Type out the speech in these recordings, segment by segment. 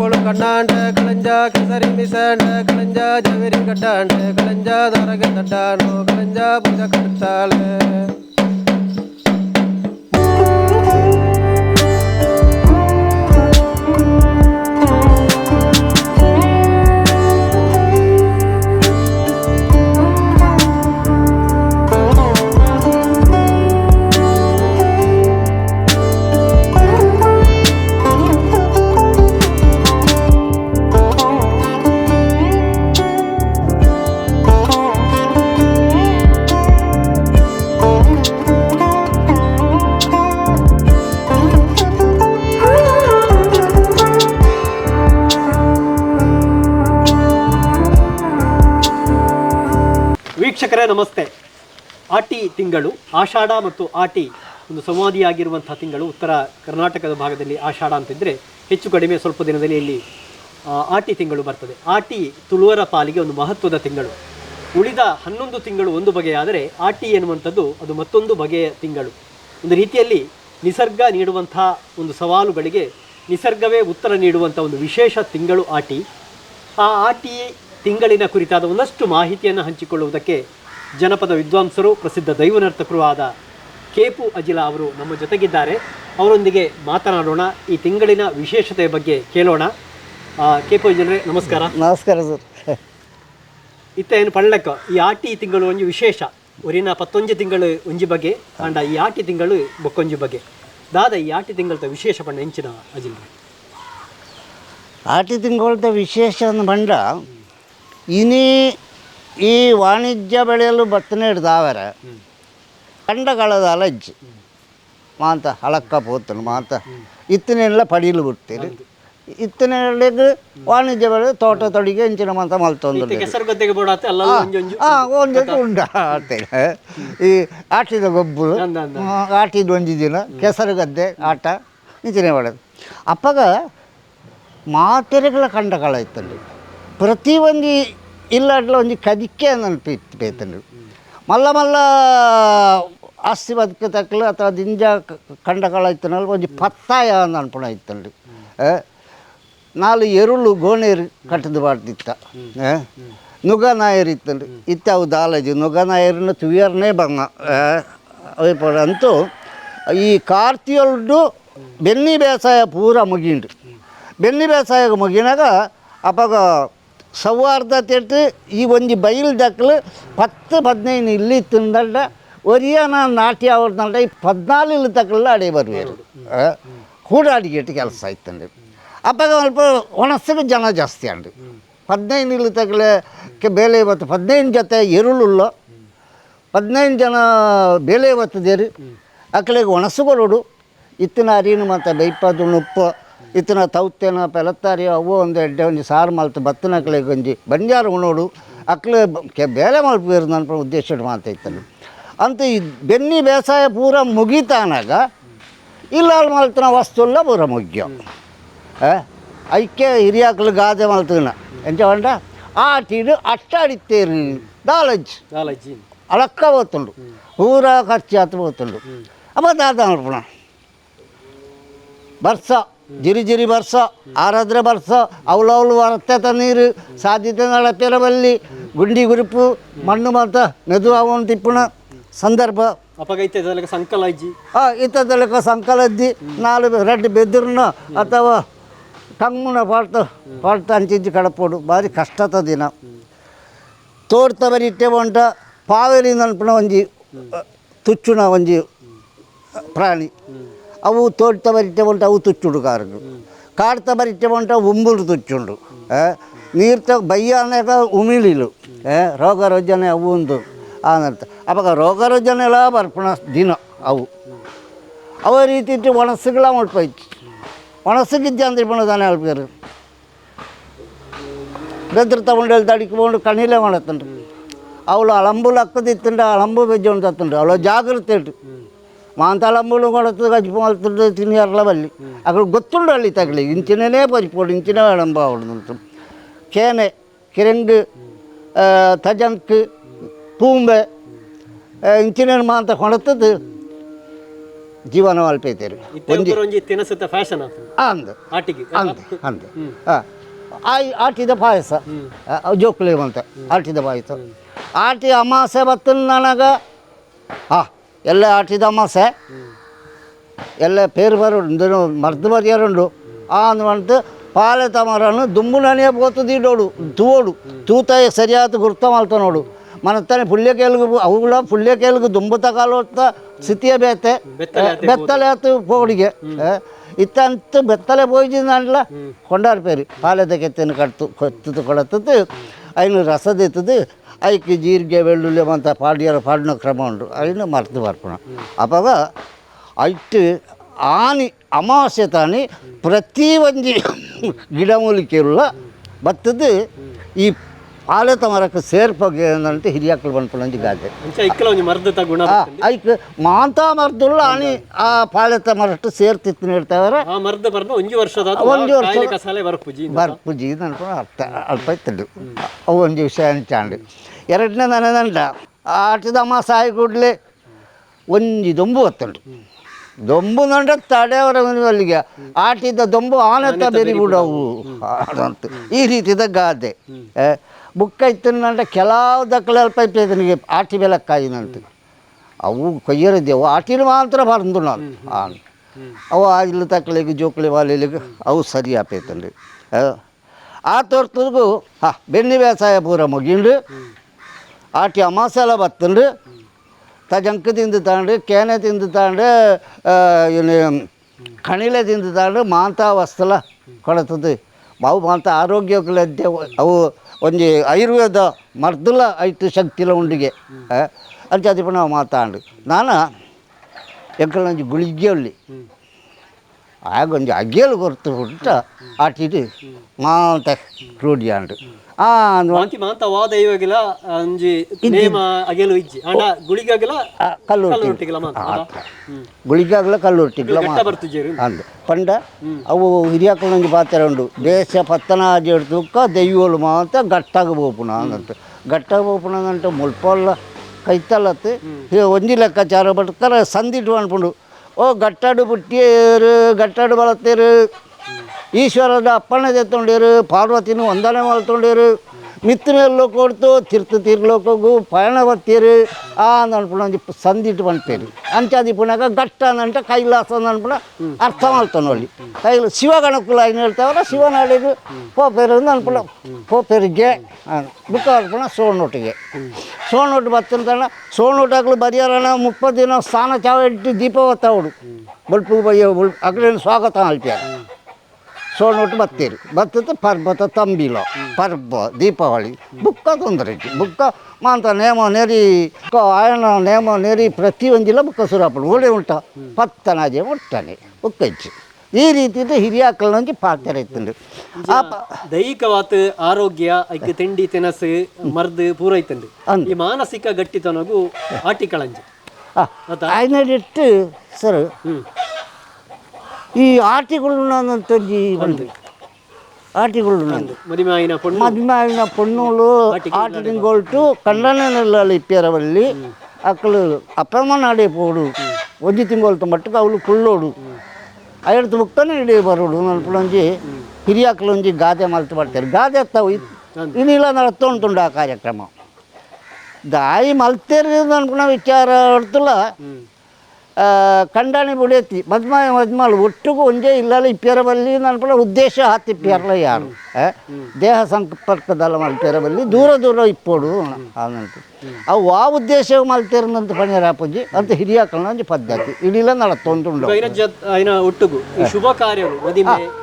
ಕೆಂಪೊಳು ಕಣ್ಣಾಂಡ ಕಳಂಜ ಕೆಸರಿ ಮಿಸಂಡ ಕಳಂಜ ಜವೇರಿ ಕಟ್ಟಾಂಡ ಕಳಂಜ ದೊರಗೆ ತಡ್ಡಾನು ಕಳಂಜ ಪೂಜ ಕಟ್ಟಾಳೆ ತಿಂಗಳು, ಆಷಾಢ ಮತ್ತು ಆಟಿ ಒಂದು ಸಂವಾದಿಯಾಗಿರುವಂಥ ತಿಂಗಳು ಉತ್ತರ ಕರ್ನಾಟಕದ ಭಾಗದಲ್ಲಿ ಆಷಾಢ ಅಂತಿದ್ದರೆ ಹೆಚ್ಚು ಕಡಿಮೆ ಸ್ವಲ್ಪ ದಿನದಲ್ಲಿ ಇಲ್ಲಿ ಆಟಿ ತಿಂಗಳು ಬರ್ತದೆ. ಆಟಿ ತುಳುವರ ಪಾಲಿಗೆ ಒಂದು ಮಹತ್ವದ ತಿಂಗಳು. ಉಳಿದ ಹನ್ನೊಂದು ತಿಂಗಳು ಒಂದು ಬಗೆಯಾದರೆ ಆಟಿ ಎನ್ನುವಂಥದ್ದು ಅದು ಮತ್ತೊಂದು ಬಗೆಯ ತಿಂಗಳು. ಒಂದು ರೀತಿಯಲ್ಲಿ ನಿಸರ್ಗ ನೀಡುವಂಥ ಒಂದು ಸವಾಲುಗಳಿಗೆ ನಿಸರ್ಗವೇ ಉತ್ತರ ನೀಡುವಂಥ ಒಂದು ವಿಶೇಷ ತಿಂಗಳು ಆಟಿ. ಆ ಆಟಿ ತಿಂಗಳಿನ ಕುರಿತಾದ ಒಂದಷ್ಟು ಮಾಹಿತಿಯನ್ನು ಹಂಚಿಕೊಳ್ಳುವುದಕ್ಕೆ ಜನಪದ ವಿದ್ವಾಂಸರು ಪ್ರಸಿದ್ಧ ದೈವನರ್ತಕರು ಆದ ಕೇಪು ಅಜಿಲ ಅವರು ನಮ್ಮ ಜೊತೆಗಿದ್ದಾರೆ. ಅವರೊಂದಿಗೆ ಮಾತನಾಡೋಣ. ಈ ತಿಂಗಳಿನ ವಿಶೇಷತೆಯ ಬಗ್ಗೆ ಕೇಳೋಣ. ಕೇಪು ಅಜಿಲರೇ ನಮಸ್ಕಾರ. ನಮಸ್ಕಾರ ಸರ್. ಇತ್ತ ಏನು ಪಳ್ಳಕ್ಕ ಈ ಆಟಿ ತಿಂಗಳು ಒಂಜಿ ವಿಶೇಷ. ಊರಿನ ಪತ್ತೊಂಜಿ ತಿಂಗಳು ಒಂಜಿ ಬಗ್ಗೆ ಆಂಡ ಈ ಆಟಿ ತಿಂಗಳು ಬೊಕ್ಕೊಂಜಿ ಬಗ್ಗೆ ದಾದ ಈ ಆಟಿ ತಿಂಗಳದ ವಿಶೇಷ ಪಂಡ ಹೆಂಚಿನ ಅಜಿಲ್ ಆಟಿ ತಿಂಗಳದ ವಿಶೇಷ ಅಂದ್ ಬಂಡ ಇನಿ ಈ ವಾಣಿಜ್ಯ ಬೆಳೆಯಲು ಭತ್ತನೆ ಹಿಡ್ದಾವರ. ಕಂಡಗಳದ ಅಲಜ್ಜಿ. ಮಾಂತ ಹಳಕ್ಕ ಪೋತನು ಮಾಂತ ಇತ್ತಿನೆಲ್ಲ ಪಡೀಲು ಬಿಡ್ತೀರಿ. ಇತ್ತಿನಲ್ಲಿಗೆ ವಾಣಿಜ್ಯ ಬೆಳೆ ತೋಟ ತೊಡಿಗೆ ಇಂಚಿನ ಮಾಂತ ಮಲ್ತೊಂದು ಹಾಂ ಒಂದು ಉಂಡ ಆಡ್ತೇನೆ ಈ ಆಟಿದ ಗೊಬ್ಬರು. ಆಟಿದ ಒಂಜಿ ದಿನ ಕೆಸರು ಗದ್ದೆ ಆಟ ಇಂಚಿನ ಮಾಡೋದು ಅಪ್ಪಗ ಮಾತೆರೆಗಳ ಕಂಡಗಳ ಪ್ರತಿ ಪ್ರತಿ ಒಂಜಿ ಇಲ್ಲಡ್ಲ ಒಂಜಿ ಕದಿಕೆ ನೆನಪಿ ಬೇತಂಡು ಮಲ್ಲ ಮಲ್ಲ ಆಸ್ತಿ ಬದುಕ ತಕ್ಕಲು ಅಥವಾ ದಿಂಜ ಕ- ಕಂಡಗಳ ಇತ್ತನಲ್ಲ ಒಂಜಿ ಪತ್ತಾಯ ಅನ್ಪುಣ ಇತ್ತಂಡು ಆ, ನಾಲು ಎರುಳು ಗೋಣೇರು ಕಟ್ಟದು ಬಾಡ್ದಿತ್ತ ನುಗ ನಾಯರ್ ಇತ್ತಂಡು ಇತ್ತ ಅವು ದಾಲಜಿ ನುಗ ನಾಯರನ್ನು ತುವಿಯರ್ನೇ ಬಂಗ ಅಂತೂ ಈ ಕಾರ್ತಿಯಲ್ಡು ಬೆನ್ನಿ ಬೇಸಾಯ ಪೂರ ಮುಗಿಂಡು. ಬೆನ್ನಿ ಬೇಸಾಯ ಮುಗಿನಾಗ ಅಪ್ಪಾಗ ತೆಟ್ಟು ಈ ಒಂಜಿ ಬೈಲ್ ದಕ್ಕಲು ಪತ್ತು ಹದಿನೈದು ಇಲ್ಲಿ ತಿಂದಲ್ಡ ಒರಿಯನ ನಾಟಿ ತಂಡ ಈ ಪದ್ನಾಲ್ ಇಲ್ಲಿ ತಕ್ಕಲ್ಲ ಅಡೆ ಅಡಿಗೆ ಇಟ್ಟು ಕೆಲಸ ಆಯ್ತಂಡು. ಅಪ್ಪಾಗ ಸ್ವಲ್ಪ ಒಣಸಕ್ಕೆ ಜನ ಜಾಸ್ತಿ ಅಂಡು ಹದಿನೈದು ಇಲ್ಲಿ ತಕ್ಕಲೆ ಬೇಲೆ ಇವತ್ತು ಹದಿನೈದು ಜೊತೆ ಎರುಳುಲ್ಲ ಹದಿನೈದು ಜನ ಬೇಲೆ ದೇರಿ. ಅಕ್ಕಳಿಗೆ ಒಣಸುಗಳು ಇತ್ತಿನ ಅರಿನು ಮತ್ತು ಬೈಪದು ಉಪ್ಪು. ಇತ್ತಿನ ತೌತ್ತೇನ ಪೆಲತ್ತಾರಿ ಅವು ಒಂದು ಎಡ್ಡೆ ಒಂಜಿ ಸಾರು ಮಲ್ತು ಬತ್ತನ ಅಕ್ಲೆ ಒಂಜಿ ಬಂಜಾರ ಉಣೋಡು ಅಕ್ಲೆ ಕೆ ಬೇಲೆ ಮಲ್ಪೇರು ನನ್ನ ಉದ್ದೇಶ ಮಾತ ಇತ್ತನು ಅಂತ ಈ ಬೆನ್ನಿ ಬೇಸಾಯ ಪೂರ ಮುಗಿತಾನಾಗ ಇಲ್ಲ ಮಲ್ತಿನ ವಸ್ತುಲ್ಲ ಪೂರ ಐಕೆ ಐಕ್ಯ ಹಿರಿಯಾಕ್ಲು ಗಾದೆ ಮಲ್ತಿನ ಎಂಚ ಬಂಡ ಆಟೀಡು ಅಟ್ಟಾಡಿತ್ತೇರಿ ದಾಲಜ್ ಅಳಕ್ಕ ಓತುಂಡು ಪೂರ ಖರ್ಚಾತು ಹೋತುಂಡು. ಅಪ್ಪ ದಾದ ಬರ್ಸ. ಜಿರಿ ಜಿರಿ ಬರ್ಸ ಆರಾದ್ರೆ ಬರ್ಸ ಅವಳವಳು ವರ್ತತ ನೀರು ಸಾಧ್ಯತೆ ನಳಪೆರಬಲ್ಲಿ ಗುಂಡಿ ಗುರುಪು ಮಣ್ಣು ಮಾತ ನೆದು ಅವನು ತಿಪ್ಪುಣ ಸಂದರ್ಭ. ಅಪಗೈತೆ ಸಂಕಲ ಅಜ್ಜಿ ಆ ಸಂಕಲದ್ದಿ ನಾಲ್ ರೆಡ್ ಬೆದ್ರನ ಅಥವಾ ಟಂಗ್ಮುನ ಪಾಡ್ತ ಪಾಡ್ತ ಅಂಚಿಂಚಿ ಕಡಪೋಡು ಭಾರಿ ಕಷ್ಟದ ದಿನ. ತೋರ್ತ ಬರಿಟ್ಟೆ ಹೊಂಟ ಪಾವೇರಿ ನನ್ಪುನ ಒಂಜಿ ತುಚ್ಚುನ ಒಂಜಿ ಪ್ರಾಣಿ. ಅವು ತೋಡ್ತ ಬರಿಟ್ಟೆ ಉಂಟು ಅವು ತುಚ್ಚುಡು ಕಾರದು ಕಾಡ್ತ ಬರಿಟ್ಟೆ ಉಂಟು ಉಂಬುಡು ತುಚ್ಚುಂಡು. ನೀರ್ತ ಬಯ್ಯಾನೆಗ ಉಮಿಳಿಲು. ಏ ರೋಗ ರೋಜನೆ ಅವು ಒಂದು ಆನಂತ ಅವಾಗ ರೋಗ ರೋಜನೆ ಎಲ್ಲ ಬರ್ಪಣ ದಿನ ಅವು. ಅವ ರೀತಿ ಒಣಸುಗಳ ಮಾಡ್ಪಾಯ್ತು ಒಣಸುಗಿದ್ದೆ ಅಂದ್ರೆ ಪಣದಾನೆ ಅಲ್ಪೇರು ಬೆದ್ರ ತಗೊಂಡು ಎಲ್ಲಿ ತಡಿಕೊಂಡು ಕಣ್ಣಿಲೆ ಮಾಡತ್ತಂಡ್ರಿ ಅವಳು ಅಳಂಬುಲು ಅಕ್ಕದಿತ್ತಂಡ ಅಳಂಬು ಬೆಜ್ಜೊಂಡು ತತ್ತಂಡ್ರಿ ಅವಳು ಜಾಗ್ರತೆ ಇಟ್ಟು మాంతాళమ్మలు కూడా గచ్చిపోతుంది తిని అర్లవల్లి అక్కడ గొత్తుండాలి తగిలి ఇంచిననే ಇಂಚಿನ ఇంచిన వేడం బాగుంటుంది కేనె కిరంగు ತಜಂಕ್ ಪೂಂಬೆ ಇಂಚಿನ ಮಾಂತ ಹೊಣತದ್ದು ಜೀವನ ಅಲ್ಪೈತೇರಿ ಒಂಜಿ ತಿನಸುತ್ತ ಫ್ಯಾಷನ್ ಅಂದು. ಅಂದು ಅಂದು. ಆಯ್ ಆಟಿದ ಪಾಯಸ. ಜೋಕ್ಲಿ ಅಂತ ಆಟಿದ ಪಾಯಸ. ಆಟಿ ಅಮಾಸೆ ನನಗ ಹಾ ಎಲ್ಲ ಆಟಿದ ಅಮಾಸೆ ಎಲ್ಲ పేరు బరుండు మర్ద బరియారుండు ತೂಡು పాలే తమరను దుమ్ముననే పోతుదీడోడు ಸರಿಯಾದ తూతాయ సరియాత గుర్తమాల్తనోడు ಮನತ್ತಾನೆ ಪುಳ್ಯಕೇಲ್ಗು ಅವುಗಳ ಪುಳ್ಯಕೇಲ್ಗು ದುಂಬು ಕಾಲೋತ್ತ ಸ್ಥಿತಿಯ ಬೇತೆ. ಬೆತ್ತಲೆ ಆತು ಪೋಡಿಗೆ. ಇತ್ತಂತ ಬೆತ್ತಲೆ ಪೋಯ್ಜಿಂದಲ್ಲ ಕೊಂಡಾರ್ಪೇರಿ ಪಾಲೆದ ಕೆತ್ತನ್ನು ಕಟ್ತು ಕೊತ್ತದು ಕೊಡತ್ತದು ಅಯ್ನು ರಸದಿತ್ತದು ಅದಕ್ಕೆ ಜೀರಿಗೆ ಬೆಳ್ಳುಳ್ಳಿ ಮತ್ತು ಪಾಡಿಯರ ಪಾಡಿನ ಕ್ರಮ ಉಂಟು ಅದನ್ನು ಮರೆತು ಬರ್ಪಣ ಅವಾಗ ಅಷ್ಟು ಆನಿ ಅಮಾವಾಸ್ಯೆ ತಾನಿ ಪ್ರತಿ ಒಂದು ಗಿಡಮೂಲಿಕೆಯುಳ್ಳ ಭತ್ತದ ಈ ಪಾಲೆತ ಮರಕ್ಕೆ ಸೇರ್ಪಗೆ ಏನಂತ ಹಿರಿಯಕ್ಕಳು ಬಂದ್ಕೊಂಡಂಜಿ ಗಾದೆ ಒಂಜಿ ಐಕ್ ಮಾಂತ ಮರದುಳ್ಳ ಆನಿ ಆ ಪಾಳೆತ ಮರಷ್ಟು ಸೇರ್ತಿತ್ತು ಹೇಳ್ತಾವ್ರೆ. ಮರ್ದ ಬರ್ನ ಒಂಜಿ ವರ್ಷದ ಒಂಜಿ ವರ್ಷ- ಬರ್ಪುಜಿ ಬರ್ಪುಜಿ ಅನ್ಕೊಂಡು ಅರ್ಥ ಅಲ್ಪ ಇತ್ತು ಅವು ಒಂದು ವಿಷಯ ಅಂಚಾಂಡು ಎರಡನೇ ನನದಂಡ ಆಟದ ಅಮಾಸ ಸಾಯಿ ಕೂಡಲೇ ಒಂಜಿ ದೊಂಬು ಹೊತ್ತುಂಡು ದೊಂಬು ನಂಡ ತಡೆಯವರ ಅಲ್ಲಿಗೆ. ಆಟಿದ ದೊಂಬು ಆನತ ಬೆರಿಗುಡವು ಅಂತ. ಈ ರೀತಿದ ಗಾದೆ. ಬುಕ್ಕ ಇತ್ತು ನಂಡ ಕೆಲವು ದಕ್ಕಲಲ್ಪ ಇಪ್ಪೈತನಿಗೆ ಆಟಿ ಬೆಲಕ್ಕಾಯಿನಂತ ಅವು ಕೊಯ್ಯರಿದ್ದೆವು ಆಟಿನ ಮಾತ್ರ ಬರಂದು ನಾನು. ಆನ್ ಅವು ಇಲ್ಲಿ ತಕ್ಕಳಿಗೆ ಜೋಕಳಿ ವಾಲಿಲಿಗೆ ಅವು ಸರಿ ಆಪೇತನ್ರಿ ಆ ತೋರ್ತದಗೂ ಹಾಂ ಬೆಣ್ಣೆ ಬೇಸಾಯ ಪೂರ ಮುಗಿಂಡು ಆಟಿ ಅಮಾಸೆಲ್ಲ ಬತ್ತಂಡು ತ ಜಂಕ ತಿಂದು ತಗೊಂಡು ಕೇನೆ ತಿಂದು ತಗೊಂಡು ಏನು ಕಣಿಲೆ ತಿಂದು ತಗೊಂಡು ಮಾಂತ ವಸ್ತಲ ಕೊಡತದೆ ಅವು ಮಾಂತ ಆರೋಗ್ಯಕ್ಕೆ ಅವು ಒಂಜಿ ಆಯುರ್ವೇದ ಮರ್ದುಲ ಐಟು ಶಕ್ತಿಲ ಉಂಡಿಗೆ. ಅಂಚೆ ನಾವು ಮಾತಾಂಡು ನಾನು ಗುಳಿಗೆ ಉಳ್ಳಿ ಆಗ ಒಂದು ಅಗ್ಗೆಲು ಕೊರ್ತು ಬಿಟ್ಟ ಆಟಿಟ್ಟು ಮಾಂತ ರೂಢಿ ಆಂಡು ಆ ಅಂದ್ ಮಾಂತಿ ಮಾಂತ ವಾದ ಇವಾಗಿಲ್ಲ ಅಂಜಿ ನೇಮ ಅಗೆಲು ಇಜ್ಜಿ. ಅಣ್ಣ ಗುಳಿಗಾಗಲ ಆ, ಕಲ್ಲು ಕಲ್ಲು ರೊಟ್ಟಿ ರೊಟ್ಟಿಗೆಲ್ಲ ಮಾಂತ. ಗುಳಿಗಾಗಲ ಕಲ್ಲು ರೊಟ್ಟಿಗ್ಲ ಬೆಟ್ಟ ಬರ್ತುಜೇರು ಅಂದು. ಪಂಡ ಅವು ಹಿರಿಯಕ್ಕಳೊಂದು ಪಾತ್ರ ಉಂಡು. ದೇಶ ಪತ್ತನಾಜಿ ಹಿಡ್ದುಕ್ಕ ದೆಯ್ಯೋಲು ಮಾಂತ ಗಟ್ಟಾಗ ಬೋಪುಣ ಅಂತ ಗಟ್ಟಾಗ ಬೋಪುಣ ಅಂತ ಮುಲ್ಪಲ್ಲ ಕೈತಲ್ಲತ್ತು ಒಂಜಿ ಲೆಕ್ಕಾಚಾರ ಬಟ್ಕರ ಸಂದಿಟ್ಟು ಅನ್ಕೊಂಡು ಓ ಗಟ್ಟಾಡು ಬುಟ್ಟಿಯರು ಗಟ್ಟಾಡು ಬಳತ್ತೇರು. ಈಶ್ವರದ ಅಪ್ಪಣೆ ತೊಂಡಿರು ಪಾರ್ವತಿನೂ ವಂದನೆ ಮಾಡ್ತೊಂಡೇರು. ತೊಂಡಿರು ಮಿತ್ರೆಲ್ಲ ಕೊಡ್ತು ತೀರ್ಥ ತೀರ್ಲೋಕೋಗು ಪಯಣ ಬರ್ತೀರಿ ಆ ಒಂಜಿ ಸಂದಿಟ್ಟು ಬಂತೇರಿ. ಅಂಚಾದಿ ಪುಣಗ ಗಟ್ಟ ಅಂತ ಕೈಲಾಸ ಅನ್ಪುಣ ಅರ್ಥ ಮಾಡ್ತಾನೆ ನೋಡಿ. ಕೈಲ ಶಿವಗಣಕುಲ ಏನು ಹೇಳ್ತಾವಲ್ಲ ಶಿವನಾಡಿಗೆ ಪೋಪೇರು ಅನ್ಪುಣ ಪೋಪೇರಿಗೆ ಬುಕ್ಕ ಅನ್ಪುಣ ಸೋಣೊಟ್ಟಿಗೆ ಸೋಣೊಟ್ಟು ಬತ್ತಂತಣ್ಣ ಸೋಣೊಟ್ಟಾಗ್ಲು ಬರೆಯೋಣ ಮುಪ್ಪತ್ತು ದಿನ ಸ್ನಾನ ಚಾವ ಇಟ್ಟು ದೀಪ ಹೊತ್ತವಡು ಬಲ್ಪು ಬಯ್ಯ ಬುಲ್ ಅಗ್ಲೇನು ಸ್ವಾಗತ ಅಲ್ಪ್ಯಾರ ಸೋಣೊಟ್ಟು ಬತ್ತೀರಿ. ಬತ್ತದ ಪರ್ಬತ ತಂಬಿಲ ಪರ್ಬ ದೀಪಾವಳಿ ಬುಕ್ಕ ತೊಂದರೆ ಬುಕ್ಕ ಮಾಂತ ನೇಮ ನೆರಿ ಆಯಣ ಆಯನ ನೇಮ ನೆರಿ ಪ್ರತಿ ಒಂದಿಲ್ಲ ಬುಕ್ಕ ಸುರಾಪಡು ಒಳ್ಳೆ ಉಂಟ? ಪತ್ತನಾಜೆ ಒಟ್ಟನೆ ಬುಕ್ಕ ಇಚ್ಚು ಈ ರೀತಿ ಹಿರಿಯ ಅಕ್ಕಳಂಜಿ ಪಾತ್ರ ಇತ್ತು ದೈಹಿಕವಾತ್ ಆರೋಗ್ಯ ಐಕೆ ತಿಂಡಿ ತಿನಸು ಮರ್ದು ಪೂರ ಐತಂಡು ಅಂದ್. ಈ ಮಾನಸಿಕ ಗಟ್ಟಿತನಗೂ ಆಟಿ ಕಳಂಜಿ ಆ, ಆಯ್ನಡಿಟ್ಟು ಸರ್ ಈ ಆಟಿಗಳು ನಾನಂತಂಜಿ ಒಂದು ಆಟಿಗಳು ನಂದು ಮದುವೆ ಆಯಿನ ಪೊಣ್ಣು. ಮದ್ಮಾವಿನ ಪೊಣ್ಣುಗಳು ಆಟಿಗೊಳ್ಟು ಕಂಡನೆಲ್ಲ ಇಪ್ಪೇರವಲ್ಲಿ ಅಕ್ಕಳು ಅಪ್ಪಮ್ಮ ನಾಡಿ ಪೋಡು. ಒಂಜಿ ತಿಂಗಳು ಮಟ್ಟಕ್ಕೆ ಅವಳು ಕುಳ್ಳೋಡು. ಐದು ಮುಕ್ತಾನೆ ಇಡೀ ಬರೋಡು. ನಲ್ಪುಳಂಜಿ ಹಿರಿಯಕ್ಕಳೊಂಜಿ ಗಾದೆ ಮಲ್ತು ಮಾಡ್ತಾರೆ. ಗಾದೆ ಎತ್ತಾವು ಇನ್ನಿಲ್ಲ ನಡ್ತೊಂಟುಂಡು ಆ ಕಾರ್ಯಕ್ರಮ. ದಾಯಿ ಮಲ್ತೇರಿ ಅನ್ಪುಣ ವಿಚಾರ ಹೊಡ್ತಲ್ಲ ಕಂಡಾಣಿ ಬುಡೇತಿ. ಮದ್ಮಾಯ ಮದ್ಮಾಳು ಒಟ್ಟಿಗೂ ಒಂದೇ ಇಲ್ಲಲ್ಲ ಇಪ್ಪೇರಬಲ್ಲಿ ನನ್ನ ಉದ್ದೇಶ ಹಾತಿ ಇಪ್ಪೇರಲ್ಲ ಯಾರು? ದೇಹ ಸಂಪರ್ಕದಲ್ಲ ಮಲ್ಪೇರಬಲ್ಲಿ ದೂರ ದೂರ ಇಪ್ಪೋಡು ಅದಂತ ಅವು ಆ ಉದ್ದೇಶ ಮಲ್ತೇರನಂತ ಪಣಿಯರಾಪುಜಿ ಅಂತ ಹಿರಿಯಕಲ್ನ ಒಂಜಿ ಪದ್ಧತಿ. ಇಡಿಲ ನಡತ್ತೊಂದುಂಡು ಐನ ಜತ್ ಐನ ಒಟ್ಟುಗು ಈ ಶುಭ ಕಾರ್ಯಗಳು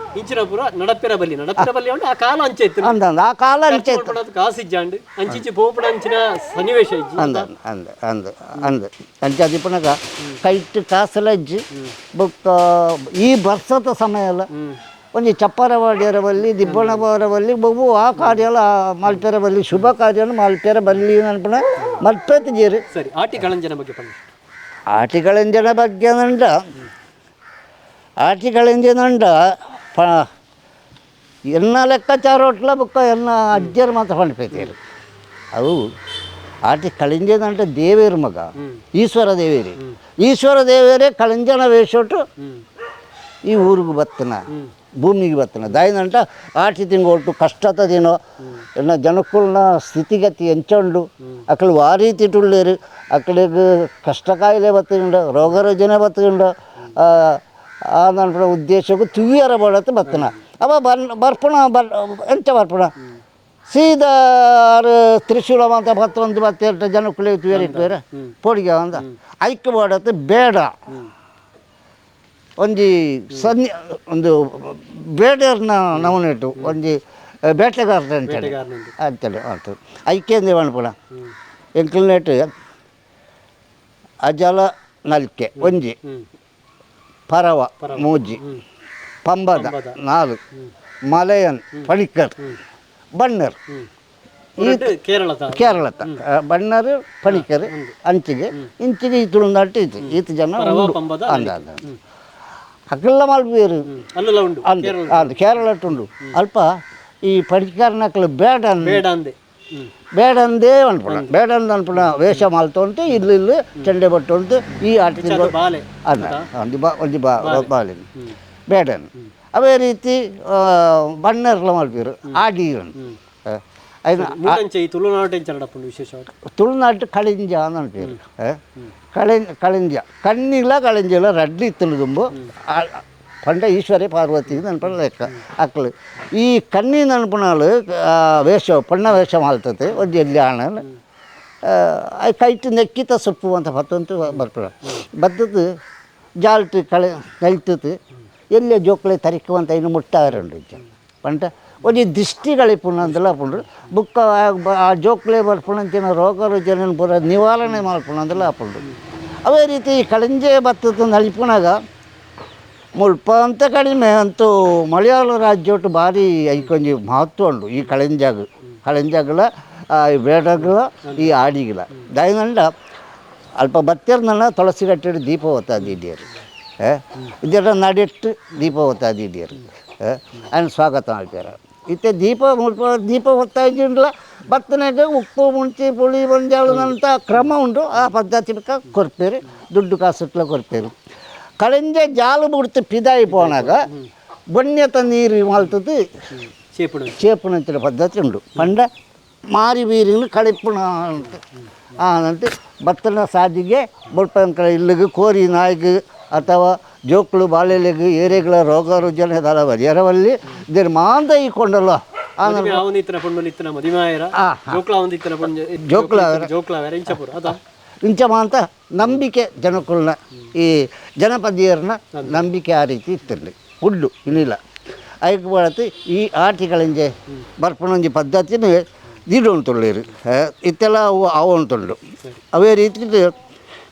ಮದಿಮೆ ಇಂಚಿನ ಪುರ ನಡಪಿರ ಬಲ್ಲಿ. ನಡಪಿರ ಬಲ್ಲಿ ಆ ಕಾಲ ಅಂಚೆ ಇತ್ತು. ಅಂದಂದ ಆ ಕಾಲ ಅಂಚೆ ಇತ್ತು. ಕಾಸು ಇಜ್ಜಾಂಡು ಅಂಚಿಂಚಿ ಪೋಪಡ ಅಂಚಿನ ಸನ್ನಿವೇಶ ಇಜ್ಜಿ. ಅಂದ ಅಂದ ಅಂದ ಅಂದ. ಅಂಚೆ ಪುನಗ ಕೈಟ್ ಕಾಸಲಜ್ಜಿ ಬೊಕ್ಕ ಈ ಬರ್ಸದ ಸಮಯ ಅಲ್ಲ. ಒಂದು ಚಪ್ಪರವಾಡಿಯರ ಬಲ್ಲಿ ದಿಬ್ಬಣವರ ಬಲ್ಲಿ ಬಹು ಆ ಕಾರ್ಯಲ ಮಲ್ಪೆರ ಬಲ್ಲಿ ಶುಭ ಕಾರ್ಯ ಮಲ್ಪೆರ ಬಲ್ಲಿ ಅನ್ಪಣ ಮಲ್ಪೇತ ಜೀರು. ಸರಿ ಆಟಿ ಕಳಂಜನ ಬಗ್ಗೆ ಆಟಿ ಆಟಿಗಳಂಜನ ಬಗ್ಗೆ ನಂಡ ಆಟಿಗಳಂಜನಂಡ ಪ ಎನ್ನ ಲೆಕ್ಕಾಚಾರ ಒಟ್ಲ ಬುಕ್ಕ ಎನ್ನ ಅಜ್ಜರು ಮಾತ್ರ ಪಂಡ್ಪೈತೇರು ಅವು ಆಟಿ ಕಳಿಂಜನ అంటే ದೇವೇರು ಮಗ ಹ್ಮ್. ಈಶ್ವರ ದೇವೇರಿ ಈಶ್ವರ ದೇವೇರೇ ಕಳಿಂಜನ ವೇಷೋಟು ಹ್ಮ್ ಈ ಊರಿಗೆ ಬತ್ತನ ಹ್ಮ್ ಭೂಮಿಗೆ ಬತ್ತನ ದಾಯಿನಂಟ ಆಟಿ ತಿಂಗೊಟ್ಟು ಕಷ್ಟತದೇನೋ ಎನ್ನ ಜನಕ್ಕುಲ್ನ ಸ್ಥಿತಿಗತಿ ಎಂಚಂಡು ಅಕ್ಕಳು ವಾರಿ ತಿಟ್ಟುಳ್ಳೇರು ಅಕ್ಕಳಿಗೆ ಕಷ್ಟ ಕಾಯಿಲೆ ಬತ್ತುಂಡು ರೋಗ ರುಜಿನ ಬತ್ತುಂಡು ಆ ನನ್ನ ಉದ್ದೇಶಕ್ಕೂ ತುವಿಯರ ಬಡತ್ತೆ ಬತ್ತನ ಅವ ಬರ್ ಬರ್ಪಣ ಬರ್ ಎಂತ ಬರ್ಪಣ? ಸೀದಾ ಆರು ತ್ರಿಶೂಲ ಅಂತ ಬತ್ತೆರಡು ಜನ ಕುಳಿಗೆ ತುವಿಯರ್ ಇಟ್ಟುವೇರ ಪೋಡಿಗೆ ಅಂದ ಐಕ್ಯ ಬಡತ್ತು ಬೇಡ. ಒಂಜಿ ಸನ್ಯ ಒಂದು ಬೇಡರ್ನ ನವನೆಟ್ಟು ಒಂಜಿ ಬೇಟೆಗಾರನ ಅಂತೇಳಿ. ಅಂತೇಳಿ. ಅಂತ ಐಕ್ಯಂದೆ ಮಣ್ಪುಣ ಹ್ಮ್. ಎಂಕ್ಲನೆಟ್ಟು ಅಜಲ ನಲ್ಕೆ ಒಂಜಿ. ಪರವ. ಮೂಜಿ. ಪಂಬದ ನಾಲ್ ನಾಲ್ಕು. ಮಲಯನ್ ಪಣಿಕರ್ ಬಣ್ಣರ್. ಕೇರಳದ. ಬಣ್ಣರು ಪಣಿಕರ್ ಅಂಚಿಗೆ ಇಂಚಿಗೆ ಈ ತುಳುನಾಟ್ಟು ಇತ್ತು. ಈತ ಜನ ಅಕಲ್ಲ ಅಂದ ಉಂಟು ಅಂದ. ಕೇರಳ ಉಂಡು. ಅಲ್ಪ ಈ ಪಡಿಕಾರನಕ್ಕಲು ಬೇಡ ಬೇಡ ಅಂದೆ. ಹ್ಮ್ ಬೇಡ ಅಂದೇ ಅನ್ಪುಣ ಬೇಡ ಅಂದ ಅನ್ಪುಣ ವೇಷ ಮಾಲ್ತೊಂಟು ಇಲ್ಲಿ ಇಲ್ಲಿ ಚೆಂಡೆ ಬಟ್ಟು ಉಂಟು ಈ ಆಟ ಅದು ಬಾಲೆ. ಅಲ್ಲ ಒಂದು ಬಾ ಒಂದು ಬಾ ಬಾಲಿನ. ಬೇಡನ್ ಅವೇ ರೀತಿ ಬಣ್ಣರ್ಲ ಮಲ್ಪೇರು. ಆಡಿ ಉಂಟು ಐನ ಮೂಟಂಚೆ ಈ ತುಳುನಾಟಂಚೆ ನಡಪುಂಡು ವಿಶೇಷವಾಗಿ? ತುಳುನಾಟ್ಟು ಕಳಿಂಜ ಪಂಡ ಈಶ್ವರಿ ಪಾರ್ವತಿ ನೆನಪಣ ಲೆಕ್ಕ ಅಕ್ಕಳು ಈ ಕಣ್ಣಿ ನೆನಪುನಾಳು ವೇಷ, ಪಣ್ಣ ವೇಷ ಮಾಡ್ತದೆ ಒಂದು ಎಲ್ಲಿ ಆಣ ಕೈಟ್ ನೆಕ್ಕಿತ ಸೊಪ್ಪು ಅಂತ ಹೊತ್ತಂತೂ ಬರ್ತಾಳೆ ಬದ್ದದು ಜಾಲ್ಟ್ ಕಳೆ ನಲ್ತದು. ಎಲ್ಲೇ ಜೋಕ್ಲೆ ತರಿಕುವಂತ ಇನ್ನು ಮುಟ್ಟಾರುಂಡು ಇಜ್ಜ ಪಂಡ ಒಂಜಿ ದಿಷ್ಟಿ ಗಳಿಪುಣ ಅಂದೆಲ್ಲ ಪುಂಡ್ರು ಬುಕ್ಕ, ಆ- ಜೋಕ್ಲೆ ಬರ್ಪುಣಂಚಿನ ರೋಗ ರುಜಿನ ಪೂರ ನಿವಾರಣೆ ಮಾಡ್ಪುಣ ಅಂದೆಲ್ಲ ಅವೇ ರೀತಿ ಕಳಂಜೆ ಬತ್ತದ ನಲಿಪುಣಾಗ ಮುಲ್ಪ ಅಂತ ಕಡಿಮೆ ಅಂತೂ ಮಲಯಾಳ ರಾಜ್ಯೋಟು ಭಾರಿ ಐಕೊಂಜಿ ಮಹತ್ವ ಉಂಡು ಈ ಕಳೆಂಜಾಗ, ಕಳೆಂಜಾಗಲ ಈ ಬೇಡಗಳ ಈ ಆಡಿಗಳ ದಯನಂಡ ಅಲ್ಪ ಬತ್ತಿರ್ನಲ್ಲ ತುಳಸಿ ಕಟ್ಟಡ ದೀಪ ಓತಾದಿದ್ದೀರು ಇದರ ನಡೆಟ್ಟು ದೀಪ ಓತಾದಿದ್ದೀರು ಅದನ್ನು ಸ್ವಾಗತ ಮಾಡ್ತಾರೆ. ಇತ್ತೆ ದೀಪ ಮುಲ್ಪ ದೀಪ ಓದ್ತಾ ಇದ್ದಿಲ್ಲ ಭತ್ತನಾಗ ಉಪ್ಪು, ಮುಂಚಿ, ಪುಳಿ, ಬಂಜಾಳು ಅಂತ ಕ್ರಮ ಉಂಟು. ಆ ಪದ್ಧತಿ ಕೊರ್ತೀರಿ ದುಡ್ಡು ಕಾಸುಟ್ಲ ಕೊರ್ತೀರಿ ಕರೆಂದೆ ಜಾಲು ಬಿತ್ತು फिدايه போனದ ಬಣ್ಣತೆ ನೀರು ಇvaltುತ್ತೆ शेपಣೆ शेपನಂತ್ರ ಪದ್ಧತಿ ಇんど ಪಂಡ ಮಾರಿ ವೀರին ಕಳೆಪಣ ಅಂತ. ಅಂತೆ. ಬತ್ತನ ಸಾಜಿಗೆ ಬೊಲ್ಪಂಕ ಲಿಲ್ಲಿಗೆ ಕೋರಿ 나ಯಕ ಅಥವಾ ಜೋಕ್ಳು ಬಾಲೆಳಿಗೆ ಏರೆಗಳ ರೋಗ ಜನದಲ ವರಿಯರಲ್ಲಿ ನಿರ್ಮಾಂದೈ ಕೊೊಂಡಲೋ ಅಂದ್ರೆ ಅವನು ಇತ್ರ ಕೊೊಂಡಲಿ ಇತ್ರ ಮದಿಮಾಯರ. ಜೋಕ್ಳ ಒಂದಿತ್ರ ಜೋಕ್ಳ ಜೋಕ್ಳ ವೆರಿಂಚಪುರ ಆದಾ ನಂಬಿಕೆ ಜನಕುಲ್ನ ಈ ಜನಪದಿಯರನ್ನ ನಂಬಿಕೆ ಆ ರೀತಿ ಇತ್ತಿರಲಿ ಉಡ್ಡು ಇನ್ನಿಲ್ಲ ಅದಕ್ಕೆ ಬಳತಿ ಈ ಆಟಿಗಳಿಂಜೆ ಬರ್ಪಣೊಂಜಿ ಪದ್ಧತಿನ ದೀಡು ಉಂಟುಳ್ಳೇರು ಇತ್ತೆಲ್ಲ ಅವು ಅವು ಉಂಟುಂಡು ಅವೇ ರೀತಿ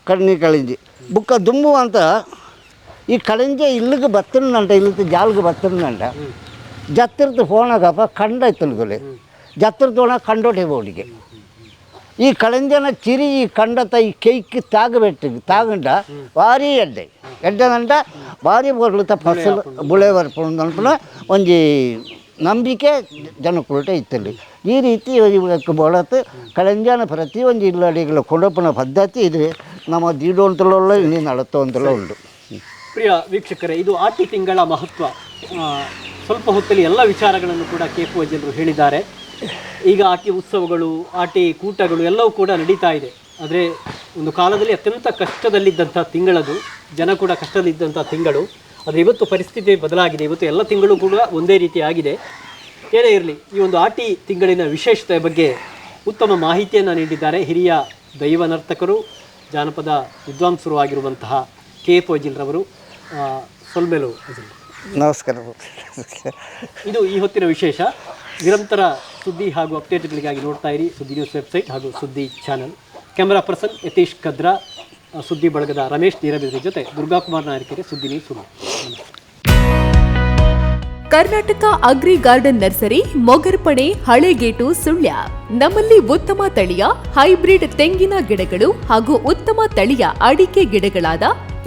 ಕಣ್ಣಿ ಕಳಿಂಜಿ. ಬುಕ್ಕ ದುಮ್ಮು ಅಂತ ಈ ಕಳಿಂಜೆ ಇಲ್ಲಿಗೆ ಬತ್ತಿರ್ನಂಟ ಇಲ್ಲಿ ಜಾಲ್ಗೆ ಬತ್ತಿರ್ನಂಟ ಜತ್ತಿರ್ದು ಫೋನಾಗಪ್ಪ ಕಂಡ ಇತ್ತಲ್ಗೊಲೆ ಜತ್ತಿರ್ದು ಒಣ ಕಂಡೋಟೆ ಬೋಡಿಗೆ ಈ ಕಳಂಜನ ಚಿರಿ ಈ കണ്ടത്തെ ಈ ಕೈಕ್ಕೆ താക ತಾಗಂಡ ಭಾರಿ ಎಡ್ಡೆ. ಎಡ್ಡೆದಂಟ ಭಾರಿ ಬರ್ಲುತ್ತ ಫಸಲು ಬುಳೆ ಬರ್ಪಣ್ಣ ಒಂಜಿ ನಂಬಿಕೆ ಜನಕ್ಕುಳಟ ಇತ್ತಲ್ಲಿ. ಈ ರೀತಿ ಇವಕ್ಕೆ ಬಳತು ಕಳಂಜನ ಪ್ರತಿ ಒಂದು ಇಲ್ಲಡಿಗಳ ಕೊಡಪನ ಪದ್ಧತಿ ಇದು. ನಮ್ಮ ದೀಡೋಂತಲೊಳ್ಳ ಇಲ್ಲಿ ನಡತೋಂತಲೋ ಉಂಟು. ಪ್ರಿಯ ವೀಕ್ಷಕರೇ, ಇದು ಆಟಿ ತಿಂಗಳ ಮಹತ್ವ. ಸ್ವಲ್ಪ ಹೊತ್ತಲ್ಲಿ ಎಲ್ಲ ವಿಚಾರಗಳನ್ನು ಕೂಡ ಕೇಪುವ ಜನರು ಹೇಳಿದ್ದಾರೆ. ಈಗ ಆಟಿ ಉತ್ಸವಗಳು ಆಟಿ ಕೂಟಗಳು ಎಲ್ಲವೂ ಕೂಡ ನಡೀತಾ ಇದೆ. ಆದರೆ ಒಂದು ಕಾಲದಲ್ಲಿ ಅತ್ಯಂತ ಕಷ್ಟದಲ್ಲಿದ್ದಂಥ ತಿಂಗಳದು ಜನ ಕೂಡ ಕಷ್ಟದಲ್ಲಿದ್ದಂಥ ತಿಂಗಳು. ಆದರೆ ಇವತ್ತು ಪರಿಸ್ಥಿತಿ ಬದಲಾಗಿದೆ. ಇವತ್ತು ಎಲ್ಲ ತಿಂಗಳು ಕೂಡ ಒಂದೇ ರೀತಿ ಆಗಿದೆ. ಏನೇ ಇರಲಿ ಈ ಒಂದು ಆಟಿ ತಿಂಗಳಿನ ವಿಶೇಷತೆ ಬಗ್ಗೆ ಉತ್ತಮ ಮಾಹಿತಿಯನ್ನು ನೀಡಿದ್ದಾರೆ ಹಿರಿಯ ದೈವ ನರ್ತಕರು ಜಾನಪದ ವಿದ್ವಾಂಸರು ಆಗಿರುವಂತಹ ಕೆ ಆ, ಸೊಲ್ಮೆಲು ನಮಸ್ಕಾರ. ಇದು ಈ ಹೊತ್ತಿನ ವಿಶೇಷ. ನಿರಂತರ ಸುದ್ದಿ ಹಾಗೂ ಅಪ್ಡೇಟ್ಗಳಿಗಾಗಿ ನೋಡ್ತಾ ಇರಿ ಸುದ್ದಿ ನ್ಯೂಸ್ ವೆಬ್ಸೈಟ್ ಹಾಗೂ ಸುದ್ದಿ channel. Camera person Yatish Kadra ಸುದ್ದಿ ಬಳಗದ ರಮೇಶ್ ನೀರಬಿದ್ರಿ ಜೊತೆ ದುರ್ಗಾಕುಮಾರ್ ನಾಯಕರಿಗೆ ಸುದ್ದಿ news Karnataka agri garden nursery Mogarpane Halegate, Sullia. ನಮ್ಮಲ್ಲಿ ಉತ್ತಮ ತಳಿಯ, ಹೈಬ್ರಿಡ್ ತೆಂಗಿನ ಗಿಡಗಳು ಹಾಗೂ ಉತ್ತಮ ತಳಿಯ ಅಡಿಕೆ ಗಿಡಗಳಾದ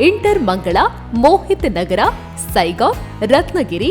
ಇಂಟರ್ ಮಂಗಳ, ಮೋಹಿತ್ ನಗರ, ಸೈಗಾ, ರತ್ನಗಿರಿ